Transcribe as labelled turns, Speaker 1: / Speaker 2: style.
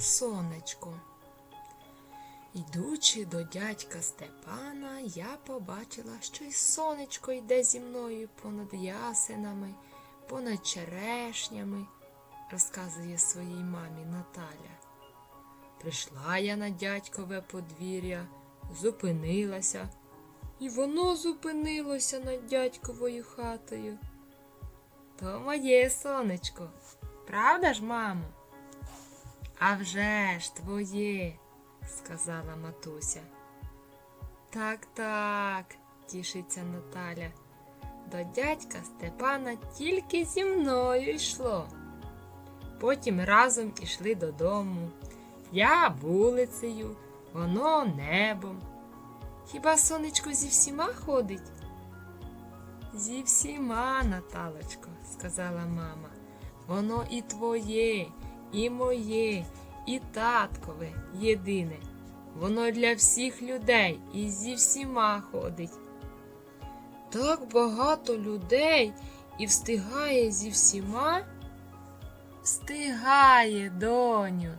Speaker 1: сонечко. Йдучи до дядька Степана, я побачила, що й сонечко йде зі мною понад ясенами, понад черешнями, розказує своїй мамі Наталя. Прийшла я на дядькове подвір'я, зупинилася, і воно зупинилося над дядьковою хатою. То моє сонечко, правда ж, мамо? А вже ж твоє, сказала матуся. Так, так, тішиться Наталя. До дядька Степана тільки зі мною йшло. Потім разом ішли додому. Я вулицею, воно небом. Хіба сонечко зі всіма ходить? Зі всіма, Наталочко, сказала мама. Воно і твоє, і моє, і таткове єдине. Воно для всіх людей і зі всіма ходить. Так багато людей і встигає зі всіма? Встигає, доню.